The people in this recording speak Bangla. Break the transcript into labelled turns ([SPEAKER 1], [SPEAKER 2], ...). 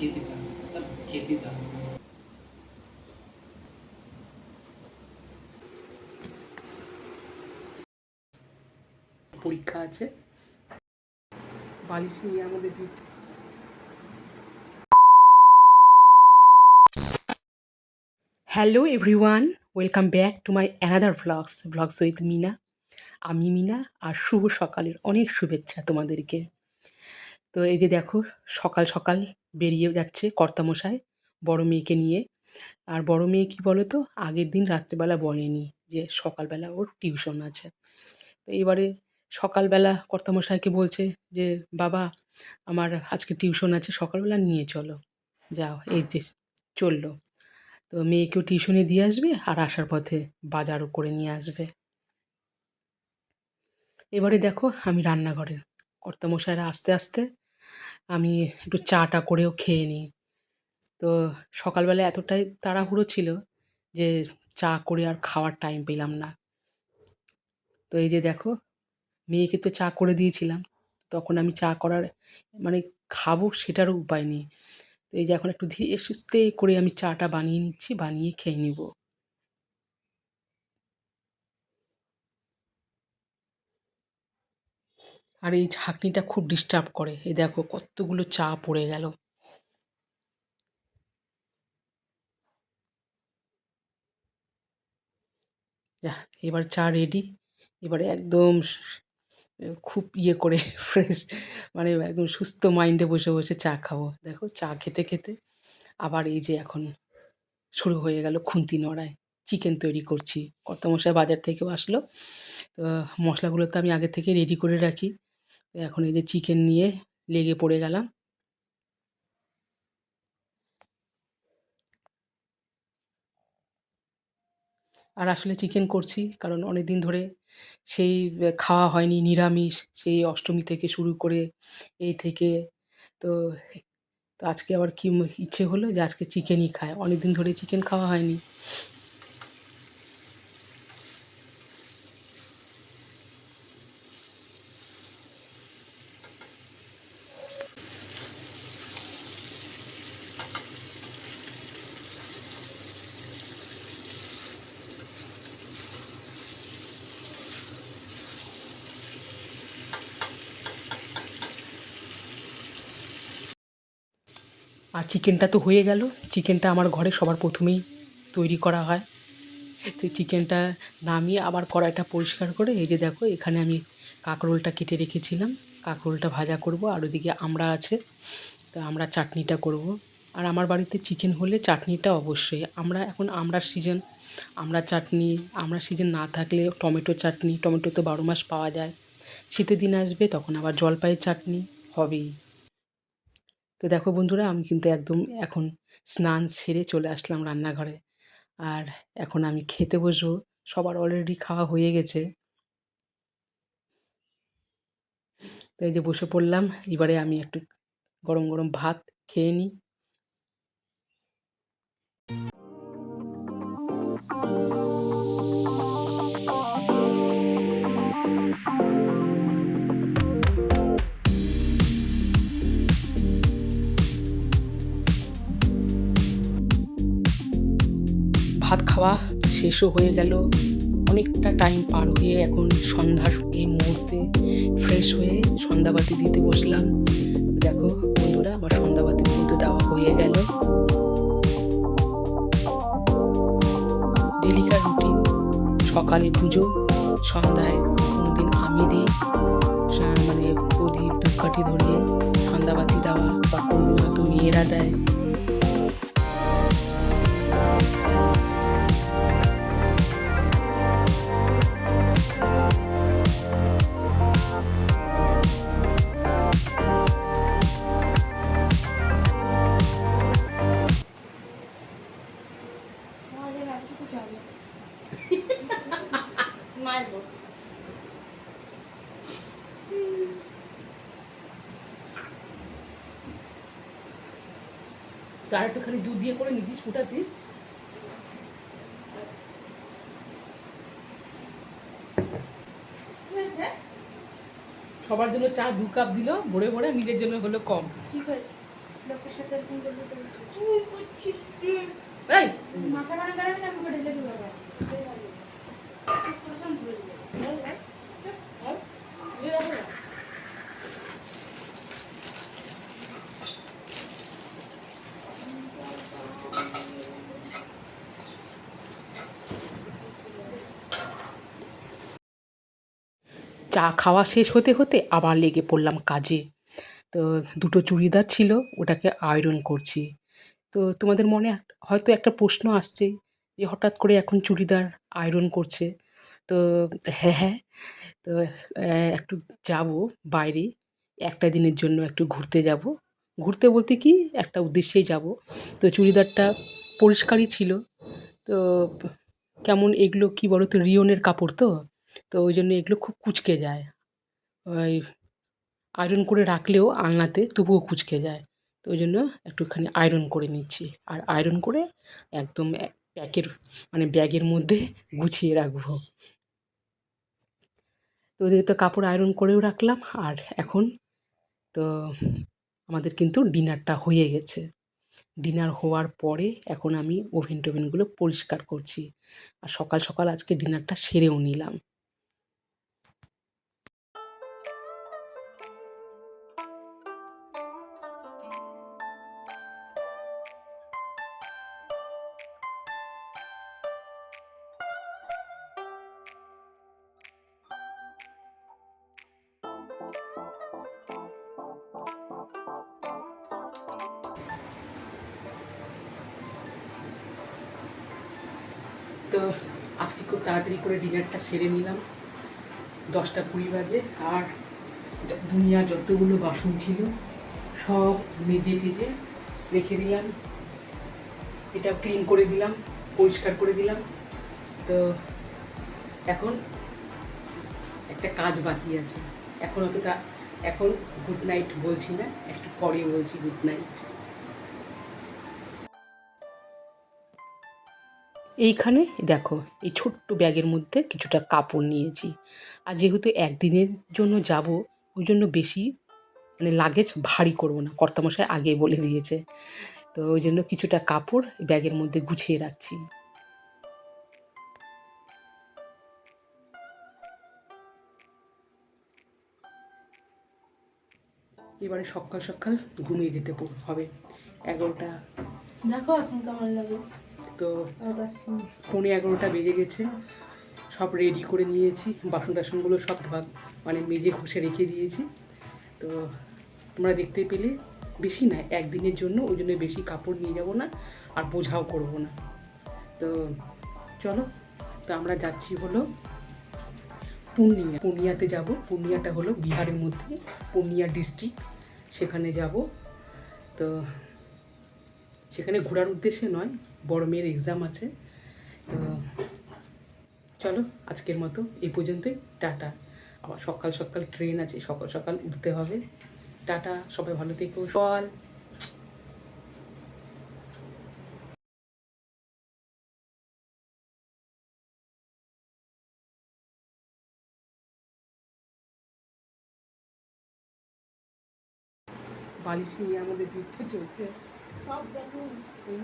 [SPEAKER 1] खेती था सब खेती था
[SPEAKER 2] পরীক্ষা আছে বালিশ নিয়ে আমাদের যে hello everyone welcome back to my another vlogs vlogs with Meena আমি মিনা আর শুভ সকালের অনেক শুভেচ্ছা তোমাদেরকে তো এই যে দেখো সকাল সকাল বেরিয়ে যাচ্ছে কর্তামশাই বড় মেয়েকে নিয়ে। আর বড় মেয়ে কী বলো তো আগের দিন রাত্রেবেলা বলেনি যে সকালবেলা ওর টিউশন আছে। তো এবারে সকালবেলা কর্তামশাইকে বলছে যে, বাবা, আমার আজকে টিউশন আছে, সকালবেলা নিয়ে চলো। যাও। এই যে চলল। তো মেয়েকেও টিউশনে দিয়ে আসবে আর আসার পথে বাজারও করে নিয়ে আসবে। এবারে দেখো আমি রান্নাঘরে। কর্তামশাইরা আস্তে আস্তে আমি একটু চাটা করেও খেয়ে নিই। তো সকালবেলা এতটাই তাড়াহুড়ো ছিল যে চা করে আর খাওয়ার টাইম পেলাম না। তো এই যে দেখো, মেয়েকে তো চা করে দিয়েছিলাম, তখন আমি চা করার মানে খাব সেটারও উপায় নেই। তো এই যে এখন একটু ধীরে সুস্থে করে আমি চাটা বানিয়ে নিচ্ছি, বানিয়ে খেয়ে নিব। আর এই ছাঁকনিটা খুব ডিস্টার্ব করে। এই দেখো কতগুলো চা পড়ে গেল। এবার চা রেডি এবারে একদম খুব ইয়ে করে ফ্রেশ মানে একদম সুস্থ মাইন্ডে বসে বসে চা খাব। দেখো চা খেতে খেতে আবার এই যে এখন শুরু হয়ে গেল খুন্তি নড়ায়। চিকেন তৈরি করছি। কর্তামশাই বাজার থেকেও আসলো। তো মশলাগুলো তো আমি আগে থেকে রেডি করে রাখি। তো এখন এই যে চিকেন নিয়ে লেগে পড়ে গেলাম। আর আসলে চিকেন করছি কারণ অনেক দিন ধরে সেই খাওয়া হয়নি, নিরামিষ, সেই অষ্টমী থেকে শুরু করে এই থেকে। তো তো আজকে আবার কি ইচ্ছে হলো যে আজকে চিকেনই খায় অনেক দিন ধরে চিকেন খাওয়া হয়নি। আর চিকেনটা তো হয়ে গেল। চিকেনটা আমার ঘরে সবার প্রথমেই তৈরি করা হয়। তো চিকেনটা নামিয়ে আবার কড়াইটা পরিষ্কার করে এই যে দেখো, এখানে আমি কাঁকরোলটা কেটে রেখেছিলাম। কাঁকরোলটা ভাজা করব আর ওদিকে আমড়া আছে, তো আমরা চাটনিটা করব। আর আমার বাড়িতে চিকেন হলে চাটনিটা অবশ্যই। আমরা এখন আমড়ার সিজন। আমরা চাটনি, আমরা সিজন না থাকলে টমেটো চাটনি, টমেটো তো বারো মাস পাওয়া যায়। শীতের দিন আসবে তখন আবার জলপাইয়ের চাটনি হবেই। তো দেখো বন্ধুরা, আমি কিন্তু একদম এখন স্নান সেরে চলে আসলাম রান্নাঘরে। আর এখন আমি খেতে বসবো। সবার অলরেডি খাওয়া হয়ে গেছে। তো এই যে বসে পড়লাম, এবারে আমি একটু গরম গরম ভাত খেয়ে নিই। খাওয়া শেষও হয়ে গেল। অনেকটা টাইম পার হয়ে এখন সন্ধ্যার এই মুহূর্তে ফ্রেশ হয়ে সন্ধ্যাবাতি দিতে বসলাম। দেখো বন্ধুরা আমার সন্ধ্যাবাতি কিন্তু দেওয়া হয়ে গেল। ডেলিকার রুটিন সকালে পুজো, সন্ধ্যায় কোনদিন আমি দিই মানে প্রদীপ ধূপকাঠি ধরিয়ে সন্ধ্যাবাতি দেওয়া বা কোনদিন হয়তো মেয়েরা দেয়। তো আর একটুখানি দুধ দিয়ে করে নিতিস ফুটাতিস। সবার জন্য চা দু কাপ দিল ভরে ভরে নিজের জন্য হলো কম।
[SPEAKER 3] ঠিক হয়েছে? লোকের সাথে
[SPEAKER 4] তুই করছিস
[SPEAKER 2] এই!
[SPEAKER 3] মাথা কানে কানে না আমি করে ঢেলে
[SPEAKER 2] চা খাওয়া শেষ হতে হতে আবার লেগে পড়লাম কাজে। তো দুটো চুড়িদার ছিল, ওটাকে আয়রন করছি। তো তোমাদের মনে হয়তো একটা প্রশ্ন আসছে যে হঠাৎ করে এখন চুড়িদার আয়রন করছে। তো হ্যাঁ হ্যাঁ তো একটু যাব বাইরে, একটা দিনের জন্য একটু ঘুরতে যাব। ঘুরতে বলতে কি, একটা উদ্দেশ্যেই যাব। তো চুড়িদারটা পরিষ্কারই ছিল। তো কেমন এগুলো কি বলো তো রিওনের কাপড় তো? তো ওই জন্য এগুলো খুব কুচকে যায়। ওই আয়রন করে রাখলেও আলনাতে তবুও কুচকে যায়। তো ওই জন্য একটুখানি আয়রন করে নিচ্ছি। আর আয়রন করে একদম প্যাকের মানে ব্যাগের মধ্যে গুছিয়ে রাখব। তো ওদের তো কাপড় আয়রন করেও রাখলাম। আর এখন তো আমাদের কিন্তু ডিনারটা হয়ে গেছে। ডিনার হওয়ার পরে এখন আমি ওভেন টোভেনগুলো পরিষ্কার করছি। আর সকাল সকাল আজকে ডিনারটা সেরেও নিলাম। তো আজকে খুব তাড়াতাড়ি করে ডিনারটা সেরে নিলাম। দশটা কুড়ি বাজে আর দুনিয়া যতগুলো বাসন ছিল, সব মেজে টেজে রেখে দিলাম। এটা ক্লিন করে দিলাম, পরিষ্কার করে দিলাম। তো এখন একটা কাজ বাকি আছে। এখন অতটা, এখন গুড নাইট বলছি না, একটু পরে বলছি গুড নাইট এইখানে দেখো, এই ছোট্ট ব্যাগের মধ্যে কিছুটা কাপড় নিয়েছি। আর যেহেতু একদিনের জন্য যাব, ওই জন্য বেশি মানে লাগেজ ভারী করব না, কর্তামশাই আগে বলে দিয়েছে। তো ওই জন্য কিছুটা কাপড় ব্যাগের মধ্যে গুছিয়ে রাখছি। এবারে সকাল সকাল ঘুমিয়ে যেতে হবে। এগারোটা।
[SPEAKER 3] দেখো এখন কেমন লাগে।
[SPEAKER 2] তো পৌনে এগারোটা বেজে গেছে। সব রেডি করে নিয়েছি। বাসন টাসনগুলো সব ধোয়া মানে মেজে ঘষে রেখে দিয়েছি। তো তোমরা দেখতে পেলে বেশি না একদিনের জন্য। ওই জন্য বেশি কাপড় নিয়ে যাব না আর বোঝাও করব না। তো চলো তো আমরা যাচ্ছি হলো পূর্ণিয়া। পূর্ণিয়াতে যাব। পূর্ণিয়াটা হলো বিহারের মধ্যে পূর্ণিয়া ডিস্ট্রিক্ট। সেখানে যাব। তো সেখানে ঘোরার উদ্দেশ্যে নয়, বড় মেয়ের এক্সাম আছে। তো চলো, আজকের মতো এই পর্যন্তই। টাটা। আবার সকাল সকাল ট্রেন আছে, সকাল সকাল উঠতে হবে। টাটা, সবাই ভালো থেকো। বল বালিশ নিয়ে আমাদের যুদ্ধ চলছে।
[SPEAKER 3] সব দেখো
[SPEAKER 2] হুম।